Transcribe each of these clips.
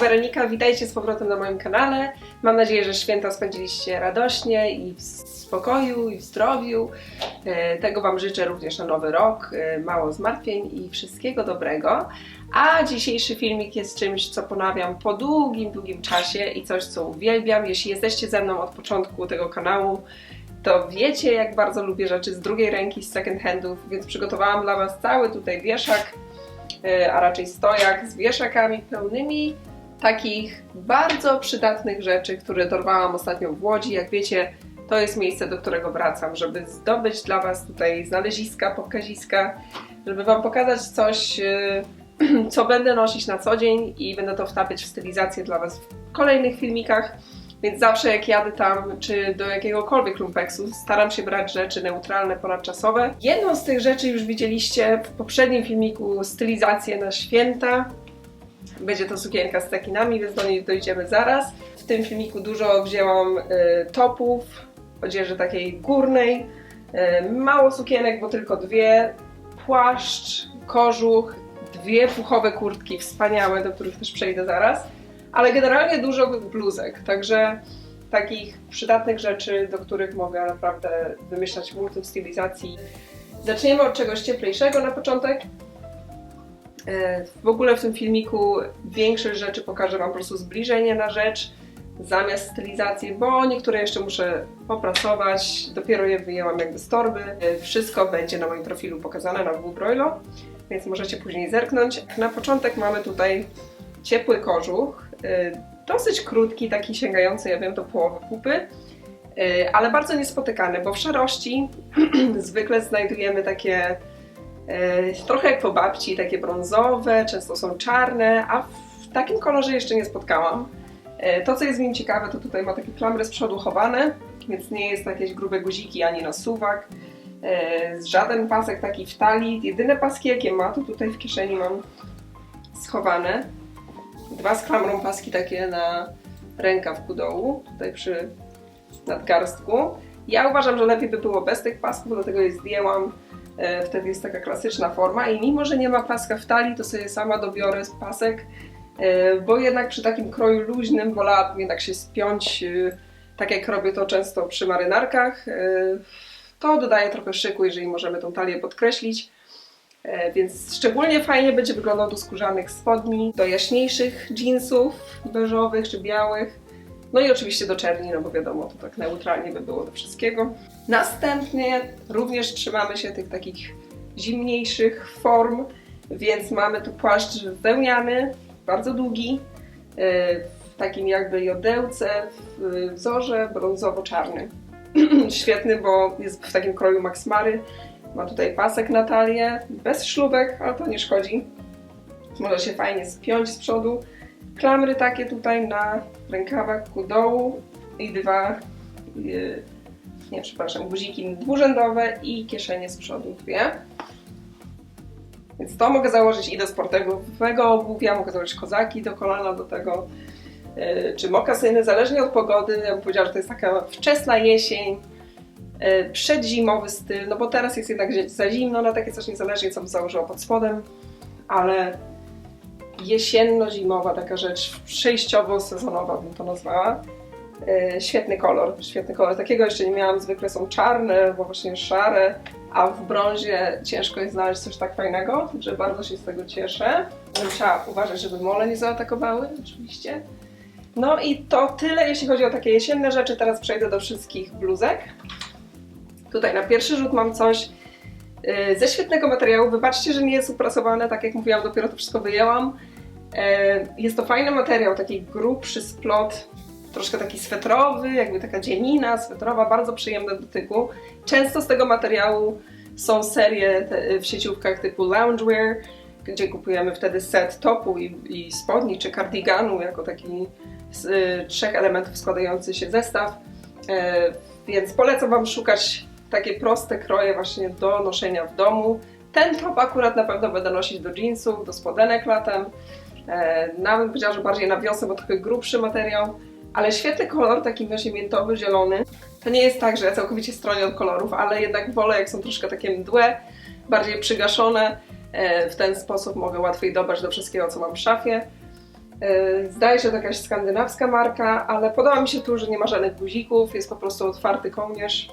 Weronika, witajcie z powrotem na moim kanale. Mam nadzieję, że święta spędziliście radośnie i w spokoju i w zdrowiu. E, Tego Wam życzę również na nowy rok. E, Mało zmartwień i wszystkiego dobrego. A dzisiejszy filmik jest czymś, co ponawiam po długim, długim czasie i coś, co uwielbiam. Jeśli jesteście ze mną od początku tego kanału, to wiecie, jak bardzo lubię rzeczy z drugiej ręki, z second handów, więc przygotowałam dla Was cały tutaj wieszak, e, a raczej stojak z wieszakami pełnymi takich bardzo przydatnych rzeczy, które dorwałam ostatnio w Łodzi. Jak wiecie, to jest miejsce, do którego wracam, żeby zdobyć dla Was tutaj znaleziska, pokaziska, żeby Wam pokazać coś, e, co będę nosić na co dzień i będę to wtapiać w stylizację dla Was w kolejnych filmikach. Więc zawsze jak jadę tam, czy do jakiegokolwiek lumpeksu, staram się brać rzeczy neutralne, ponadczasowe. Jedną z tych rzeczy już widzieliście w poprzednim filmiku, stylizację na święta. Będzie to sukienka z cekinami, więc do niej dojdziemy zaraz. W tym filmiku dużo wzięłam y, topów, odzieży takiej górnej, y, mało sukienek, bo tylko dwie, płaszcz, kożuch, dwie puchowe kurtki wspaniałe, do których też przejdę zaraz ale generalnie dużo bluzek, także takich przydatnych rzeczy, do których mogę naprawdę wymyślać multum stylizacji. Zaczniemy od czegoś cieplejszego na początek. W ogóle w tym filmiku większość rzeczy pokażę Wam po prostu zbliżenie na rzecz zamiast stylizacji, bo niektóre jeszcze muszę popracować, dopiero je wyjęłam jakby z torby. Wszystko będzie na moim profilu pokazane na www.broilo, więc możecie później zerknąć. Na początek mamy tutaj ciepły kożuch, y, dosyć krótki, taki sięgający, ja wiem, do połowy pupy, y, ale bardzo niespotykany, bo w szarości zwykle znajdujemy takie trochę jak po babci, takie brązowe, często są czarne, a w takim kolorze jeszcze nie spotkałam. To, co jest w nim ciekawe, to tutaj ma takie klamry z przodu chowane, więc nie jest to jakieś grube guziki ani na suwak. Żaden pasek taki w talii. Jedyne paski, jakie ma, to tutaj w kieszeni mam schowane dwa z klamrą paski takie na rękaw ku dołu, tutaj przy nadgarstku. Ja uważam, że lepiej by było bez tych pasków, dlatego je zdjęłam. E, Wtedy jest taka klasyczna forma i mimo, że nie ma paska w talii, to sobie sama dobiorę pasek, e, bo jednak przy takim kroju luźnym wolałabym jednak się spiąć, e, tak jak robię to często przy marynarkach. To dodaje trochę szyku, jeżeli możemy tą talię podkreślić. Więc szczególnie fajnie będzie wyglądał do skórzanych spodni, do jaśniejszych jeansów beżowych czy białych. No i oczywiście do czerni, no bo wiadomo, to tak neutralnie by było do wszystkiego. Następnie również trzymamy się tych takich zimniejszych form, więc mamy tu płaszcz wełniany, bardzo długi, e, w takim jakby jodełce, w wzorze brązowo-czarny. Świetny, bo jest w takim kroju Max Mary. Ma tutaj pasek na talię, bez ślubek, ale to nie szkodzi. Może się fajnie spiąć z przodu. Klamry takie tutaj na rękawach ku dołu i dwa, yy, nie przepraszam, guziki dwurzędowe i kieszenie z przodu dwie. Więc to mogę założyć i do sportowego obuwia, mogę założyć kozaki do kolana do tego, yy, czy mokasyny, zależnie od pogody. Ja bym powiedziała, że to jest taka wczesna jesień, e, przedzimowy styl, no bo teraz jest jednak za zimno na takie coś niezależnie co bym założyła pod spodem, ale jesienno-zimowa taka rzecz, przejściowo-sezonowa bym to nazwała. E, Świetny kolor, świetny kolor. Takiego jeszcze nie miałam, zwykle są czarne, bo właśnie szare, a w brązie ciężko jest znaleźć coś tak fajnego, że bardzo się z tego cieszę. Musiała uważać, żeby mole nie zaatakowały, oczywiście. No i to tyle, jeśli chodzi o takie jesienne rzeczy. Teraz przejdę do wszystkich bluzek. Tutaj na pierwszy rzut mam coś yy, ze świetnego materiału. Wybaczcie, że nie jest uprasowane, tak jak mówiłam, dopiero to wszystko wyjęłam. Yy, Jest to fajny materiał, taki grubszy splot, troszkę taki swetrowy, jakby taka dzienina swetrowa, bardzo przyjemna do dotyku. Często z tego materiału są serie w sieciówkach typu loungewear, gdzie kupujemy wtedy set topu i, i spodni, czy cardiganu jako taki z y, trzech elementów składający się zestaw. E, więc polecam Wam szukać takie proste kroje właśnie do noszenia w domu. Ten top akurat na pewno będę nosić do jeansów, do spodenek latem. E, nawet powiedziała, że bardziej na wiosnę, bo trochę grubszy materiał. Ale świetny kolor, taki właśnie miętowy, zielony. To nie jest tak, że ja całkowicie stronię od kolorów, ale jednak wolę jak są troszkę takie mdłe, bardziej przygaszone. E, W ten sposób mogę łatwiej dobrać do wszystkiego, co mam w szafie. E, Zdaje się, to jakaś skandynawska marka, ale podoba mi się tu, że nie ma żadnych guzików, jest po prostu otwarty kołnierz.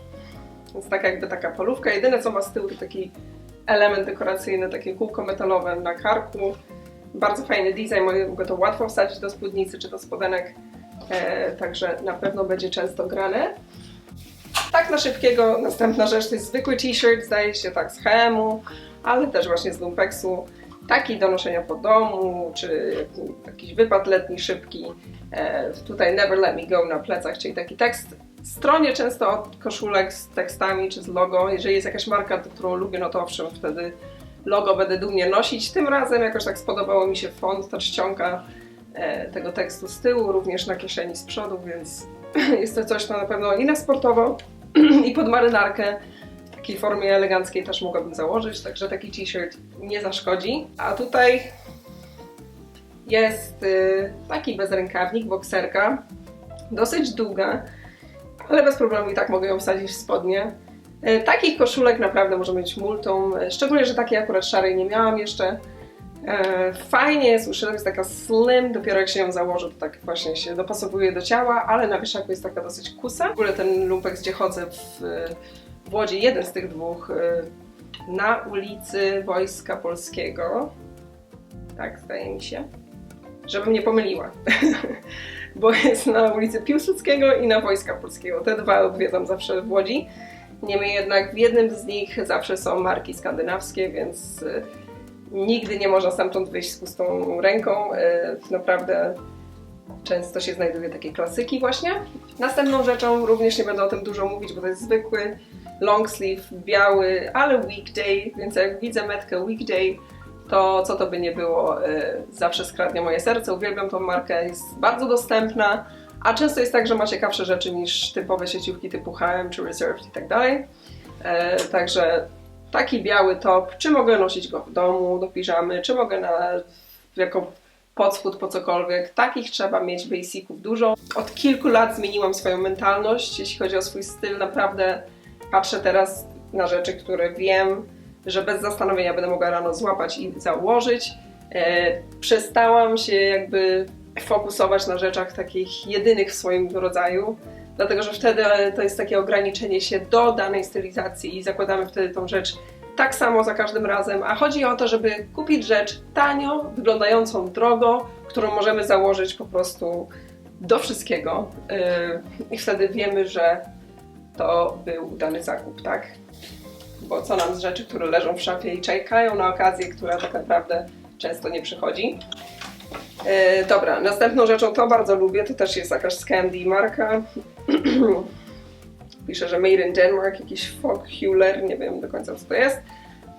Więc taka jakby taka polówka. Jedyne co ma z tyłu to taki element dekoracyjny, takie kółko metalowe na karku. Bardzo fajny design, mogę to łatwo wsadzić do spódnicy czy do spodenek, e, także na pewno będzie często grane. Tak na szybkiego, następna rzecz to jest zwykły t-shirt, zdaje się tak z H&M-u, ale też właśnie z Lumpeksu. Taki do noszenia po domu, czy jakiś wypad letni szybki. E, tutaj Never Let Me Go na plecach, czyli taki tekst stronie często od koszulek z tekstami czy z logo. Jeżeli jest jakaś marka, którą lubię, no to owszem, wtedy logo będę dumnie nosić. Tym razem jakoś tak spodobało mi się font, ta czcionka e, tego tekstu z tyłu, również na kieszeni z przodu, więc jest to coś, co na pewno i na sportowo, i pod marynarkę w takiej formie eleganckiej też mogłabym założyć, także taki t-shirt nie zaszkodzi. A tutaj jest y, taki bezrękawnik, bokserka, dosyć długa, ale bez problemu i tak mogę ją wsadzić w spodnie. E, Takich koszulek naprawdę może mieć multum, e, szczególnie, że takiej akurat szarej nie miałam jeszcze. E, Fajnie jest, uszyta jest taka slim, dopiero jak się ją założy, to tak właśnie się dopasowuje do ciała, ale na wieszaku jest taka dosyć kusa. W ogóle ten lumpek, gdzie chodzę w, w Łodzi, jeden z tych dwóch, na ulicy Wojska Polskiego. Tak, zdaje mi się. Żebym nie pomyliła. Bo jest na ulicy Piłsudskiego i na Wojska Polskiego. Te dwa odwiedzam zawsze w Łodzi. Niemniej jednak w jednym z nich zawsze są marki skandynawskie, więc y, nigdy nie można stamtąd wyjść z pustą ręką. Y, Naprawdę często się znajduje takie klasyki właśnie. Następną rzeczą, również nie będę o tym dużo mówić, bo to jest zwykły long sleeve, biały, ale weekday, więc jak widzę metkę weekday, to co to by nie było, y, zawsze skradnie moje serce. Uwielbiam tą markę, jest bardzo dostępna, a często jest tak, że ma ciekawsze rzeczy niż typowe sieciówki typu H&M czy Reserved i tak dalej. E, Także taki biały top, czy mogę nosić go w domu do piżamy, czy mogę na jako podspód po cokolwiek. Takich trzeba mieć basiców dużo. Od kilku lat zmieniłam swoją mentalność, jeśli chodzi o swój styl. Naprawdę patrzę teraz na rzeczy, które wiem, że bez zastanowienia będę mogła rano złapać i założyć. E, przestałam się jakby fokusować na rzeczach takich jedynych w swoim rodzaju, dlatego że wtedy to jest takie ograniczenie się do danej stylizacji i zakładamy wtedy tą rzecz tak samo za każdym razem, a chodzi o to, żeby kupić rzecz tanio, wyglądającą drogo, którą możemy założyć po prostu do wszystkiego yy, i wtedy wiemy, że to był udany zakup, tak? Bo co nam z rzeczy, które leżą w szafie i czekają na okazję, która tak naprawdę często nie przychodzi. E, dobra, następną rzeczą to bardzo lubię, to też jest jakaś Scandi marka. Pisze, że Made in Denmark, jakiś Foghuler, nie wiem do końca co to jest,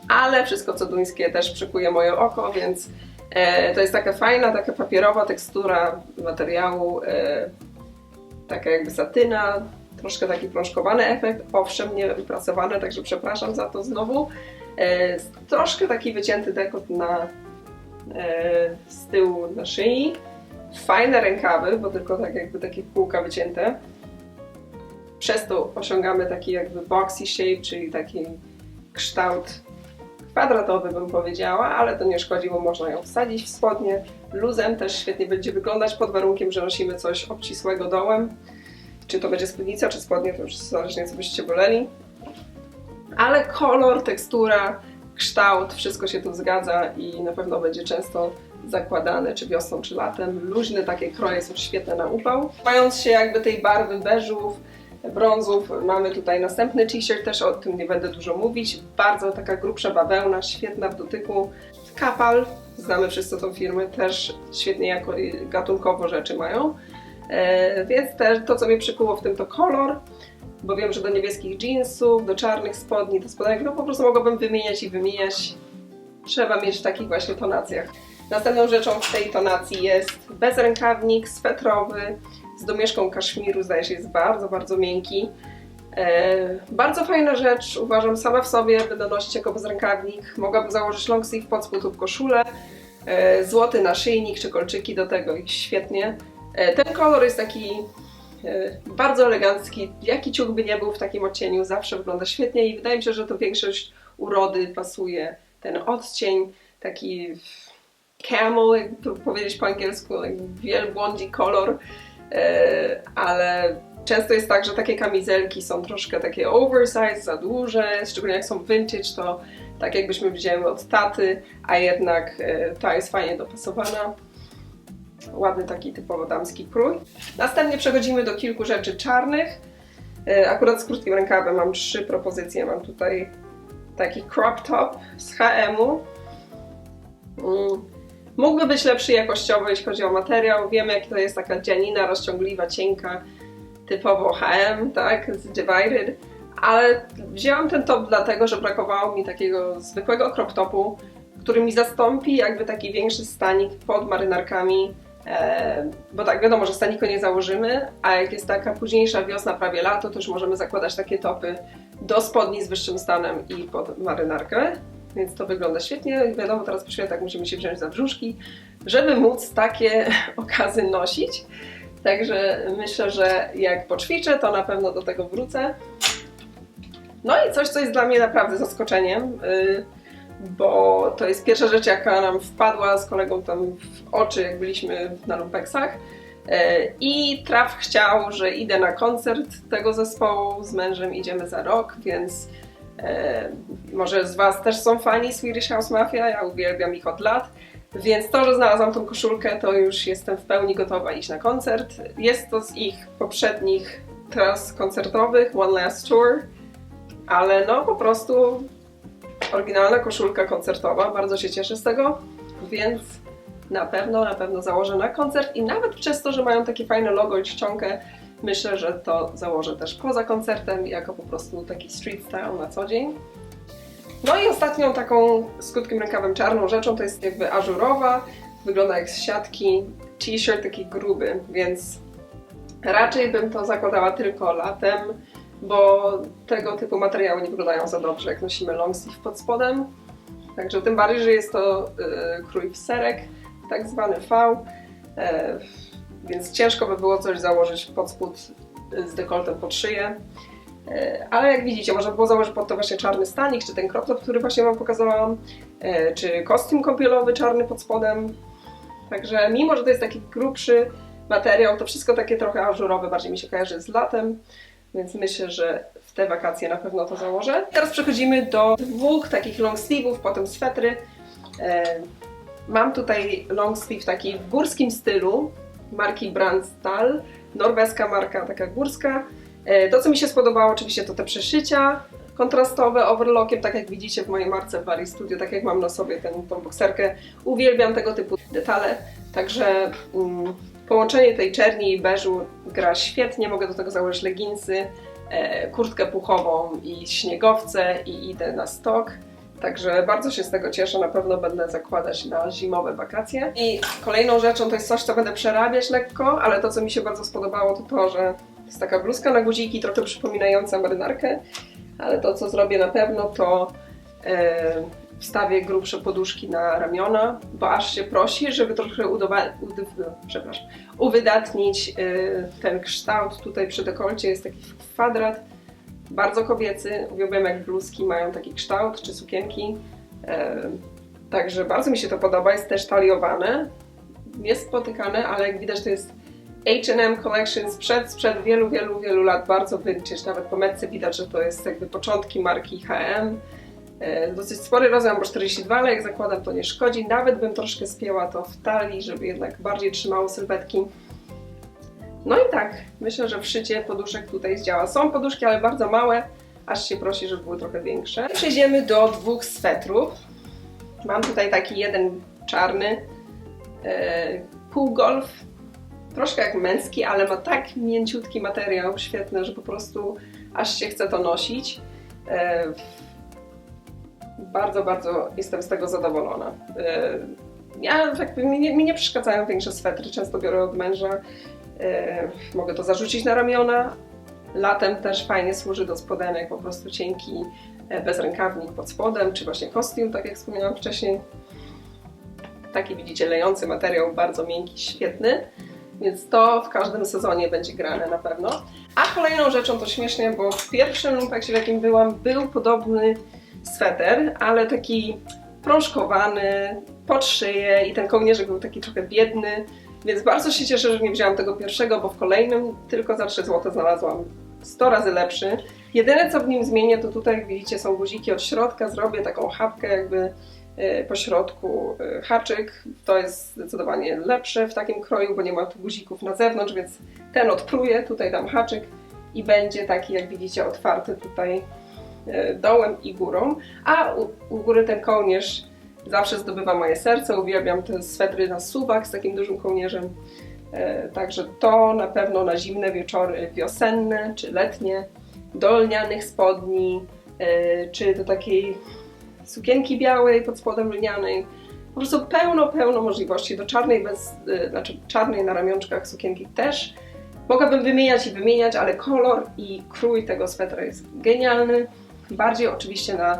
ale wszystko co duńskie też przykuje moje oko, więc e, to jest taka fajna, taka papierowa tekstura materiału, e, taka jakby satyna, troszkę taki prążkowany efekt, owszem, nie wypracowane, także przepraszam za to znowu. E, troszkę taki wycięty dekot na z tyłu na szyi. Fajne rękawy, bo tylko tak jakby takie kółka wycięte. Przez to osiągamy taki jakby boxy shape, czyli taki kształt kwadratowy bym powiedziała, ale to nie szkodzi, bo można ją wsadzić w spodnie. Luzem też świetnie będzie wyglądać pod warunkiem, że nosimy coś obcisłego dołem. Czy to będzie spódnica, czy spodnie, to już zależnie co byście woleli. Ale kolor, tekstura, kształt, wszystko się tu zgadza i na pewno będzie często zakładane, czy wiosną, czy latem. Luźne takie kroje są świetne na upał. Mając się jakby tej barwy beżów, brązów, mamy tutaj następny t-shirt, też o tym nie będę dużo mówić. Bardzo taka grubsza bawełna, świetna w dotyku. Kapal, znamy wszyscy tą firmę, też świetnie jako gatunkowo rzeczy mają. E, więc też to, co mnie przykuło w tym, to kolor, bo wiem, że do niebieskich jeansów, do czarnych spodni, do spodenek, no po prostu mogłabym wymieniać i wymieniać. Trzeba mieć w takich właśnie tonacjach. Następną rzeczą w tej tonacji jest bezrękawnik swetrowy z domieszką kaszmiru, zdaje się jest bardzo, bardzo miękki. E, bardzo fajna rzecz, uważam sama w sobie, będę nosić jako bezrękawnik. Mogłabym założyć long sleeve pod spód lub koszulę, e, złoty naszyjnik czy kolczyki do tego i świetnie. E, ten kolor jest taki bardzo elegancki, jaki ciuch by nie był w takim odcieniu, zawsze wygląda świetnie i wydaje mi się, że to większość urody pasuje ten odcień, taki camel, jak to powiedzieć po angielsku, wielbłądzi kolor, e, ale często jest tak, że takie kamizelki są troszkę takie oversize, za duże, szczególnie jak są vintage, to tak jakbyśmy wzięły od taty, a jednak e, ta jest fajnie dopasowana. Ładny taki typowo damski krój. Następnie przechodzimy do kilku rzeczy czarnych. E, Akurat z krótkim rękawem mam trzy propozycje. Mam tutaj taki crop top z H&M-u. Mm, Mógłby być lepszy jakościowo, jeśli chodzi o materiał. Wiemy, jak to jest taka dzianina rozciągliwa, cienka, typowo H&M, tak, z Divided. Ale wzięłam ten top dlatego, że brakowało mi takiego zwykłego crop topu, który mi zastąpi jakby taki większy stanik pod marynarkami. E, bo tak, wiadomo, że staniku nie założymy, a jak jest taka późniejsza wiosna, prawie lato, to już możemy zakładać takie topy do spodni z wyższym stanem i pod marynarkę. Więc to wygląda świetnie. Wiadomo, teraz po świętach musimy się wziąć za brzuszki, żeby móc takie okazy nosić. Także myślę, że jak poćwiczę, to na pewno do tego wrócę. No i coś, co jest dla mnie naprawdę zaskoczeniem, yy, bo to jest pierwsza rzecz, jaka nam wpadła z kolegą tam w oczy, jak byliśmy na lumpeksach. Yy, I traf chciał, że idę na koncert tego zespołu, z mężem idziemy za rok, więc E, może z Was też są fani Swedish House Mafia, ja uwielbiam ich od lat. Więc to, że znalazłam tą koszulkę, to już jestem w pełni gotowa iść na koncert. Jest to z ich poprzednich tras koncertowych, One Last Tour, ale no po prostu oryginalna koszulka koncertowa, bardzo się cieszę z tego, więc na pewno, na pewno założę na koncert i nawet przez to, że mają takie fajne logo i czcionkę, myślę, że to założę też poza koncertem, jako po prostu taki street style na co dzień. No i ostatnią taką z krótkim rękawem czarną rzeczą to jest jakby ażurowa, wygląda jak z siatki, t-shirt taki gruby, więc raczej bym to zakładała tylko latem, bo tego typu materiały nie wyglądają za dobrze, jak nosimy long sleeve pod spodem. Także tym bardziej, że jest to yy, krój w serek, tak zwany V, yy, więc ciężko by było coś założyć pod spód z dekoltem pod szyję. E, Ale jak widzicie, można było założyć pod to właśnie czarny stanik, czy ten crop top, który właśnie Wam pokazałam, e, czy kostium kąpielowy czarny pod spodem. Także mimo, że to jest taki grubszy materiał, to wszystko takie trochę ażurowe, bardziej mi się kojarzy z latem, więc myślę, że w te wakacje na pewno to założę. Teraz przechodzimy do dwóch takich long sleeve'ów, potem swetry. E, Mam tutaj long sleeve taki w górskim stylu, marki Brandstal, norweska marka, taka górska. E, To, co mi się spodobało, oczywiście to te przeszycia kontrastowe overlockiem, tak jak widzicie w mojej marce Bari Studio, tak jak mam na sobie tę tą bokserkę. Uwielbiam tego typu detale, także mm, połączenie tej czerni i beżu gra świetnie. Mogę do tego założyć leginsy, e, kurtkę puchową i śniegowce i idę na stok. Także bardzo się z tego cieszę, na pewno będę zakładać na zimowe wakacje. I kolejną rzeczą to jest coś, co będę przerabiać lekko, ale to, co mi się bardzo spodobało, to to, że jest taka bluzka na guziki, trochę przypominająca marynarkę, ale to, co zrobię na pewno, to e, wstawię grubsze poduszki na ramiona, bo aż się prosi, żeby trochę udowa- uwydatnić e, ten kształt. Tutaj przy dekolcie jest taki kwadrat, bardzo kobiecy. Uwielbiam jak bluzki mają taki kształt, czy sukienki. E, Także bardzo mi się to podoba. Jest też taliowane. Jest spotykane, ale jak widać to jest H&M Collection sprzed, sprzed wielu, wielu, wielu lat. Bardzo vintage. Nawet po metce widać, że to jest jakby początki marki H&M. E, Dosyć spory rozmiar, bo 42, ale jak zakładam to nie szkodzi. Nawet bym troszkę spięła to w talii, żeby jednak bardziej trzymało sylwetki. No i tak, myślę, że wszycie poduszek tutaj zdziała. Są poduszki, ale bardzo małe, aż się prosi, żeby były trochę większe. Przejdziemy do dwóch swetrów. Mam tutaj taki jeden czarny, e, półgolf, troszkę jak męski, ale ma tak mięciutki materiał, świetny, że po prostu aż się chce to nosić. E, bardzo, bardzo jestem z tego zadowolona. E, ja jakby mi nie, mi nie przeszkadzają większe swetry, często biorę od męża. E, mogę to zarzucić na ramiona. Latem też fajnie służy do spodenek, po prostu cienki e, bezrękawnik pod spodem, czy właśnie kostium, tak jak wspomniałam wcześniej. Taki widzicie lejący materiał, bardzo miękki, świetny. Więc to w każdym sezonie będzie grane na pewno. A kolejną rzeczą to śmiesznie, bo w pierwszym lumpeksie, w jakim byłam, był podobny sweter, ale taki prążkowany, pod szyję i ten kołnierzyk był taki trochę biedny, więc bardzo się cieszę, że nie wzięłam tego pierwszego, bo w kolejnym tylko za 3 zł znalazłam 100 razy lepszy. Jedyne co w nim zmienię to tutaj jak widzicie są guziki od środka, zrobię taką chapkę jakby e, po środku e, haczyk. To jest zdecydowanie lepsze w takim kroju, bo nie ma tu guzików na zewnątrz, więc ten odpruję, tutaj dam haczyk i będzie taki jak widzicie otwarty tutaj dołem i górą, a u, u góry ten kołnierz zawsze zdobywa moje serce. Uwielbiam te swetry na suwak z takim dużym kołnierzem. E, Także to na pewno na zimne wieczory wiosenne czy letnie, do lnianych spodni, e, czy do takiej sukienki białej pod spodem lnianej. Po prostu pełno, pełno możliwości. Do czarnej, bez, e, znaczy czarnej na ramionczkach sukienki też. Mogłabym wymieniać i wymieniać, ale kolor i krój tego swetra jest genialny. Bardziej oczywiście na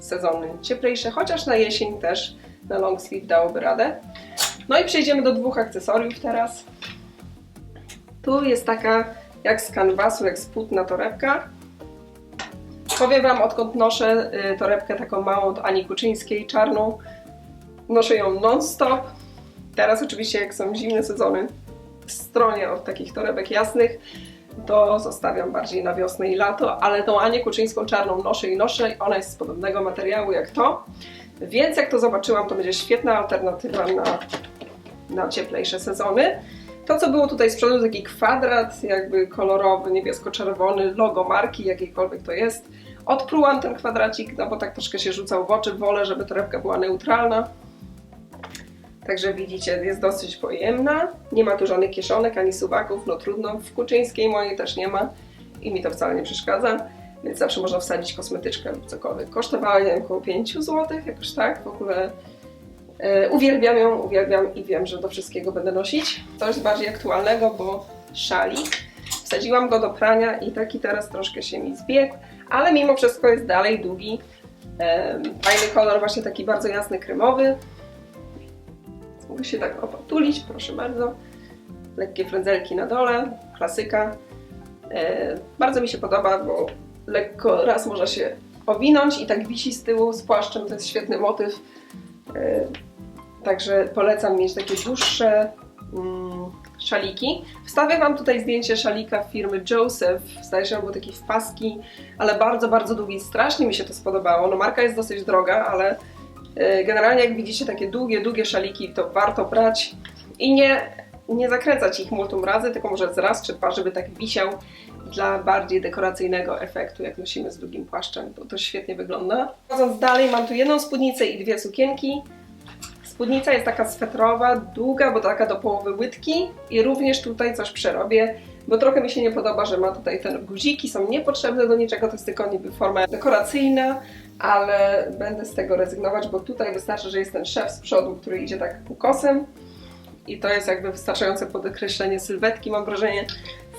sezony cieplejsze, chociaż na jesień też na long sleeve dałoby radę. No i przejdziemy do dwóch akcesoriów teraz. Tu jest taka jak z kanwasu, jak spódna torebka. Powiem Wam, odkąd noszę y, torebkę taką małą od Ani Kuczyńskiej, czarną, noszę ją non-stop. Teraz oczywiście jak są zimne sezony, w stronie od takich torebek jasnych, to zostawiam bardziej na wiosnę i lato, ale tą Anię Kuczyńską czarną noszę i noszę, ona jest z podobnego materiału jak to, więc jak to zobaczyłam, to będzie świetna alternatywa na, na cieplejsze sezony. To, co było tutaj z przodu, taki kwadrat, jakby kolorowy, niebiesko-czerwony, logo marki, jakiejkolwiek to jest. Odprułam ten kwadracik, no bo tak troszkę się rzucał w oczy. Wolę, żeby torebka była neutralna. Także widzicie, jest dosyć pojemna. Nie ma tu żadnych kieszonek ani suwaków, no trudno. W Kuczyńskiej mojej też nie ma i mi to wcale nie przeszkadza. Więc zawsze można wsadzić kosmetyczkę lub cokolwiek. Kosztowała, wiem, około 5 zł, jakoś tak. W ogóle e, uwielbiam ją, uwielbiam i wiem, że do wszystkiego będę nosić. Coś bardziej aktualnego, bo szalik. Wsadziłam go do prania i taki teraz troszkę się mi zbiegł, ale mimo wszystko jest dalej długi. E, fajny kolor, właśnie taki bardzo jasny, kremowy. Mogę się tak opatulić, proszę bardzo. Lekkie frędzelki na dole, klasyka. E, bardzo mi się podoba, bo lekko raz można się owinąć i tak wisi z tyłu z płaszczem, to jest świetny motyw. E, Także polecam mieć takie dłuższe mm, szaliki. Wstawię Wam tutaj zdjęcie szalika firmy Joseph. Zdaje się, był taki w paski, ale bardzo, bardzo długi. Strasznie mi się to spodobało. No marka jest dosyć droga, ale generalnie jak widzicie takie długie, długie szaliki, to warto brać i nie, nie zakręcać ich multum razy, tylko może z raz czy dwa, żeby tak wisiał dla bardziej dekoracyjnego efektu, jak nosimy z długim płaszczem. To, to świetnie wygląda. Chodząc dalej, mam tu jedną spódnicę i dwie sukienki. Spódnica jest taka swetrowa, długa, bo taka do połowy łydki i również tutaj coś przerobię, bo trochę mi się nie podoba, że ma tutaj te guziki, są niepotrzebne do niczego, to jest tylko niby forma dekoracyjna, ale będę z tego rezygnować, bo tutaj wystarczy, że jest ten szef z przodu, który idzie tak ukosem i to jest jakby wystarczające podkreślenie sylwetki, mam wrażenie.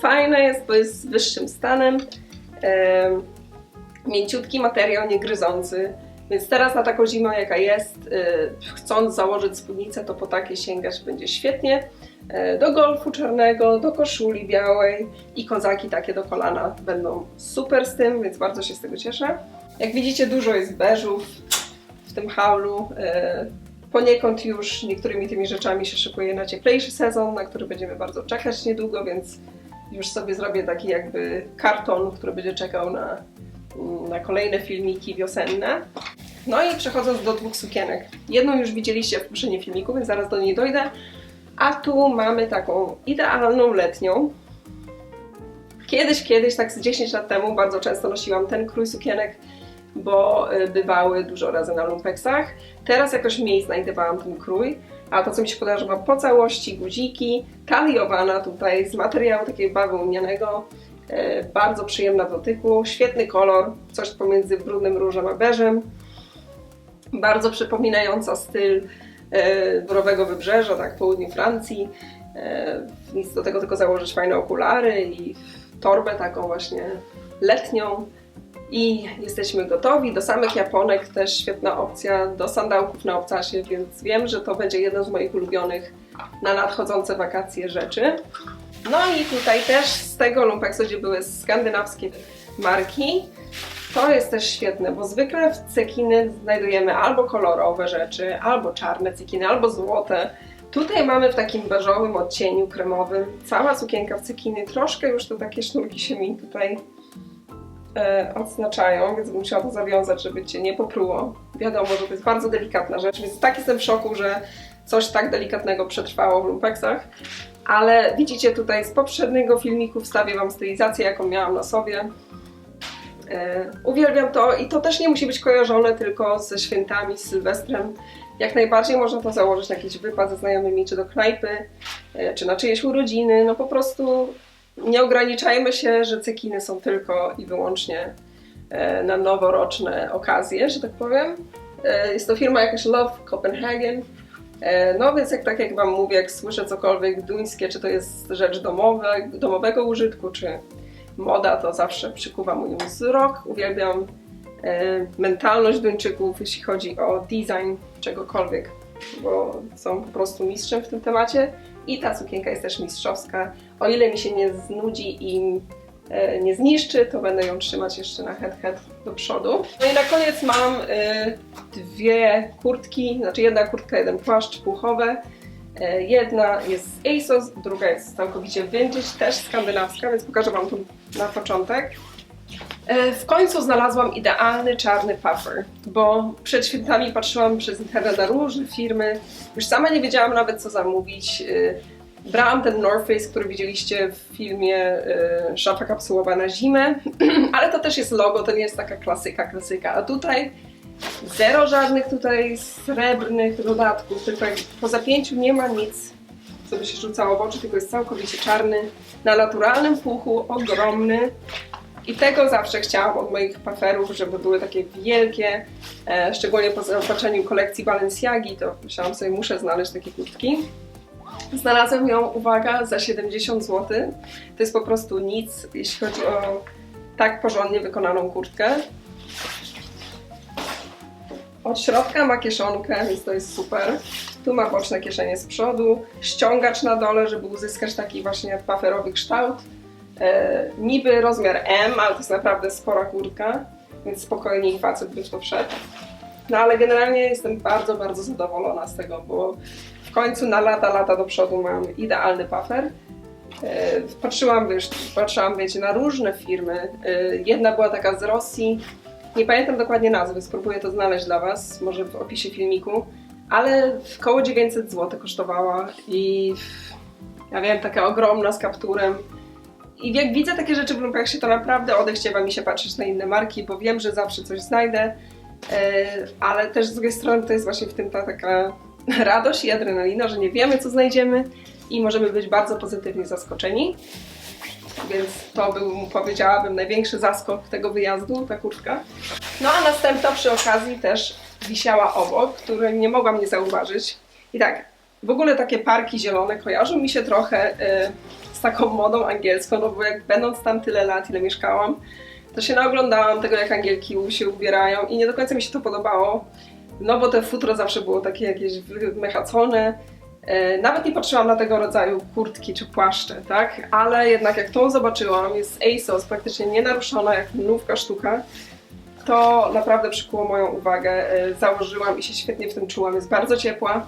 Fajne jest, bo jest z wyższym stanem, em, mięciutki materiał, niegryzący, więc teraz na taką zimę jaka jest, y, chcąc założyć spódnicę, to po takie sięgać będzie świetnie. Y, Do golfu czarnego, do koszuli białej i kozaki takie do kolana będą super z tym, więc bardzo się z tego cieszę. Jak widzicie dużo jest beżów w tym haulu. y, Poniekąd już niektórymi tymi rzeczami się szykuję na cieplejszy sezon, na który będziemy bardzo czekać niedługo, więc już sobie zrobię taki jakby karton, który będzie czekał na, na kolejne filmiki wiosenne. No i przechodząc do dwóch sukienek. Jedną już widzieliście w poprzednim filmiku, więc zaraz do niej dojdę. A tu mamy taką idealną letnią. Kiedyś, kiedyś, tak z 10 lat temu, bardzo często nosiłam ten krój sukienek, bo y, bywały dużo razy na lumpeksach. Teraz jakoś mniej znajdowałam ten krój, a to co mi się podoba, po całości guziki, taliowana tutaj z materiału takiego bawełnianego, y, bardzo przyjemna w dotyku, świetny kolor, coś pomiędzy brudnym różem a beżem bardzo przypominająca styl e, Borowego Wybrzeża, tak, południu Francji. Nic do tego, tylko założyć fajne okulary i torbę taką właśnie letnią. I jesteśmy gotowi. Do samych japonek też świetna opcja, do sandałków na obcasie, więc wiem, że to będzie jeden z moich ulubionych na nadchodzące wakacje rzeczy. No i tutaj też z tego lumpeksu, gdzie były skandynawskie marki, To jest też świetne, bo zwykle w cekiny znajdujemy albo kolorowe rzeczy, albo czarne cekiny, albo złote. Tutaj mamy w takim beżowym odcieniu kremowym cała sukienka w cekiny. Troszkę już to takie sznurki się mi tutaj e, odznaczają, więc musiała to zawiązać, żeby Cię nie popruło. Wiadomo, że to jest bardzo delikatna rzecz, więc tak jestem w szoku, że coś tak delikatnego przetrwało w lumpeksach. Ale widzicie tutaj z poprzedniego filmiku wstawię Wam stylizację, jaką miałam na sobie. E, uwielbiam to i to też nie musi być kojarzone tylko ze świętami, z Sylwestrem. Jak najbardziej można to założyć na jakiś wypad ze znajomymi, czy do knajpy, e, czy na czyjeś urodziny. No po prostu nie ograniczajmy się, że cekiny są tylko i wyłącznie e, na noworoczne okazje, że tak powiem. E, jest to firma jakaś Love Copenhagen. E, no więc jak tak jak Wam mówię, jak słyszę cokolwiek duńskie, czy to jest rzecz domowa, domowego użytku, czy moda, to zawsze przykuwa mój wzrok. Uwielbiam mentalność Duńczyków, jeśli chodzi o design czegokolwiek, bo są po prostu mistrzem w tym temacie. I ta sukienka jest też mistrzowska. O ile mi się nie znudzi i e, nie zniszczy, to będę ją trzymać jeszcze na head head do przodu. No i na koniec mam e, dwie kurtki, znaczy jedna kurtka, jeden płaszcz puchowe. Jedna jest z ASOS, druga jest całkowicie vintage, też skandynawska, więc pokażę Wam tu na początek. E, W końcu znalazłam idealny czarny puffer, bo przed świętami patrzyłam przez internet na różne firmy, już sama nie wiedziałam nawet co zamówić. E, Brałam ten North Face, który widzieliście w filmie e, Szafa kapsułowa na zimę, ale to też jest logo, to nie jest taka klasyka, klasyka. A tutaj zero żadnych tutaj srebrnych dodatków, tylko po zapięciu nie ma nic, co by się rzucało w oczy, tylko jest całkowicie czarny, na naturalnym puchu, ogromny. I tego zawsze chciałam od moich paferów, żeby były takie wielkie, e, szczególnie po zobaczeniu kolekcji Balenciagi, to myślałam sobie, muszę znaleźć takie kurtki. Znalazłam ją, uwaga, za 70 zł. To jest po prostu nic, jeśli chodzi o tak porządnie wykonaną kurtkę. Od środka ma kieszonkę, więc to jest super. Tu ma boczne kieszenie z przodu, ściągacz na dole, żeby uzyskać taki właśnie paferowy kształt. E, niby rozmiar M, ale to jest naprawdę spora kurtka, więc spokojnie i facet by w to wszedł. No ale generalnie jestem bardzo, bardzo zadowolona z tego, bo w końcu na lata, lata do przodu mam idealny pafer. E, Patrzyłam, wiesz, patrzyłam, wiecie, na różne firmy. E, Jedna była taka z Rosji, nie pamiętam dokładnie nazwy, spróbuję to znaleźć dla Was, może w opisie filmiku, ale około 900 zł kosztowała i ja wiem, taka ogromna z kapturem. I jak widzę takie rzeczy w lumpeksie, to naprawdę odechciewa mi się patrzeć na inne marki, bo wiem, że zawsze coś znajdę, e, ale też z drugiej strony to jest właśnie w tym ta taka radość i adrenalina, że nie wiemy, co znajdziemy i możemy być bardzo pozytywnie zaskoczeni. Więc to był, powiedziałabym, największy zaskok tego wyjazdu, ta kurtka. No a następna przy okazji też wisiała obok, której nie mogłam nie zauważyć. I tak, w ogóle takie parki zielone kojarzą mi się trochę y, z taką modą angielską, no bo jak będąc tam tyle lat, ile mieszkałam, to się naoglądałam tego, jak angielki się ubierają i nie do końca mi się to podobało. No bo te futro zawsze było takie jakieś wymechacone. E, Nawet nie patrzyłam na tego rodzaju kurtki czy płaszcze, tak? Ale jednak jak tą zobaczyłam, jest ASOS praktycznie nienaruszona, jak nówka sztuka, to naprawdę przykuło moją uwagę. E, Założyłam i się świetnie w tym czułam. Jest bardzo ciepła.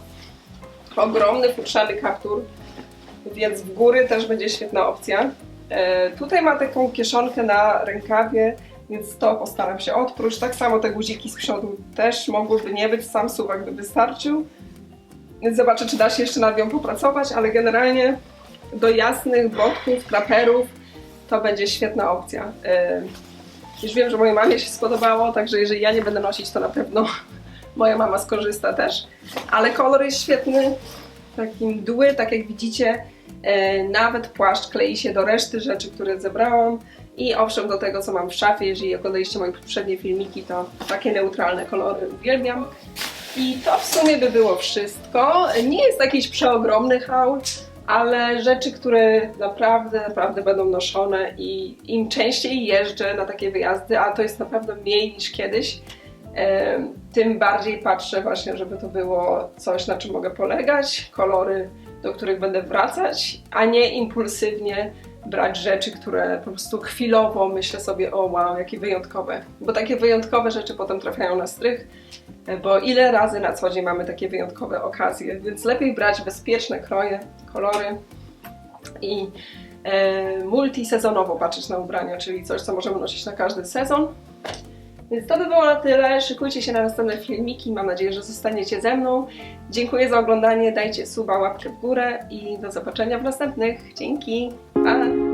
Ogromny futrzany kaptur, więc w góry też będzie świetna opcja. E, Tutaj ma taką kieszonkę na rękawie, więc to postaram się odpróć. Tak samo te guziki z przodu też mogłyby nie być, sam suwak by wystarczył. Zobaczę, czy da się jeszcze nad nią popracować, ale generalnie do jasnych botków, traperów to będzie świetna opcja. Yy, Już wiem, że mojej mamie się spodobało, także jeżeli ja nie będę nosić, to na pewno moja mama skorzysta też. Ale kolor jest świetny, taki mdły, tak jak widzicie. Yy, Nawet płaszcz klei się do reszty rzeczy, które zebrałam. I owszem, do tego, co mam w szafie, jeżeli oglądaliście moje poprzednie filmiki, to takie neutralne kolory uwielbiam. I to w sumie by było wszystko. Nie jest jakiś przeogromny haul, ale rzeczy, które naprawdę, naprawdę będą noszone i im częściej jeżdżę na takie wyjazdy, a to jest naprawdę mniej niż kiedyś, tym bardziej patrzę właśnie, żeby to było coś, na czym mogę polegać, kolory, do których będę wracać, a nie impulsywnie brać rzeczy, które po prostu chwilowo myślę sobie, o wow, jakie wyjątkowe. Bo takie wyjątkowe rzeczy potem trafiają na strych, e, bo ile razy na co dzień mamy takie wyjątkowe okazje, więc lepiej brać bezpieczne kroje, kolory i e, multisezonowo patrzeć na ubrania, czyli coś, co możemy nosić na każdy sezon. Więc to by było na tyle. Szykujcie się na następne filmiki. Mam nadzieję, że zostaniecie ze mną. Dziękuję za oglądanie. Dajcie suba, łapkę w górę i do zobaczenia w następnych. Dzięki. Pa!